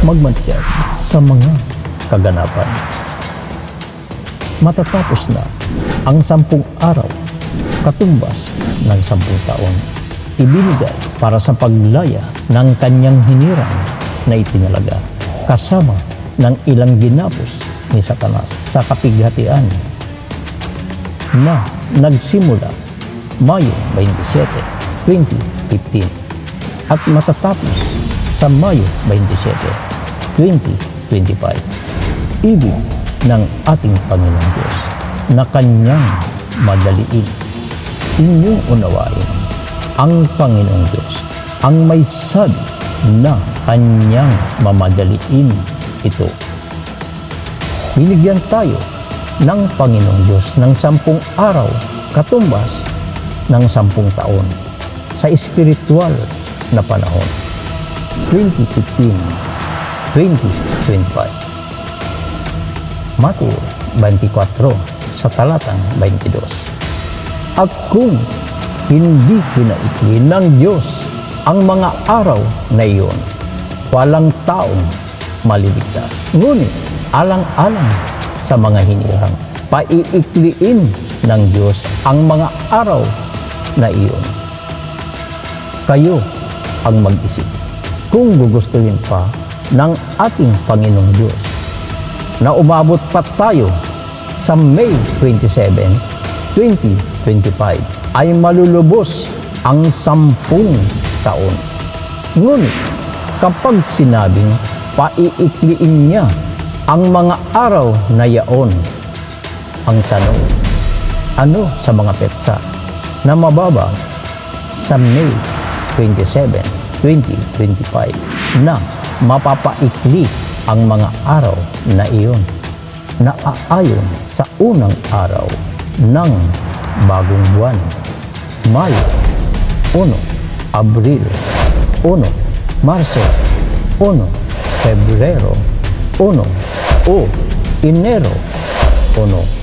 magmatyag sa mga kaganapan. Matatapos na ang sampung araw, katumbas ng sampung taon, ibinigay para sa paglaya ng kanyang hinirang na itinalaga kasama ng ilang ginapos ni Satanas sa kapighatian na nagsimula Mayo 27, 2015 at matatapos sa Mayo 27, 2025. Ibig ng ating Panginoong Diyos na kanyang madaliin. Inyong unawain ang Panginoong Diyos ang may sabi na kanyang mamadaliin ito. Binigyan tayo ng Panginoong Diyos ng sampung araw katumbas ng sampung taon sa espiritual na panahon. 2015, 2025. Mateo 24 sa talatang 22. At kung hindi kinaikli ng Diyos ang mga araw na iyon, walang taong maliligtas. Ngunit alang-alang sa mga hinirang, paiikliin ng Diyos ang mga araw na iyon. Kayo ang mag-isip kung gugustuhin pa ng ating Panginoong Diyos na umabot pa tayo sa May 27, 2025 ay malulubos ang sampung taon. Ngunit kapag sinabing paiikliin niya ang mga araw na yaon, ang tanong, ano sa mga petsa na mababa sa May 27, 2025 na mapapaikli ang mga araw na iyon na aayon sa unang araw ng bagong buwan. Mayo 1, Abril 1, Marso 1, Pebrero 1, o Enero 1,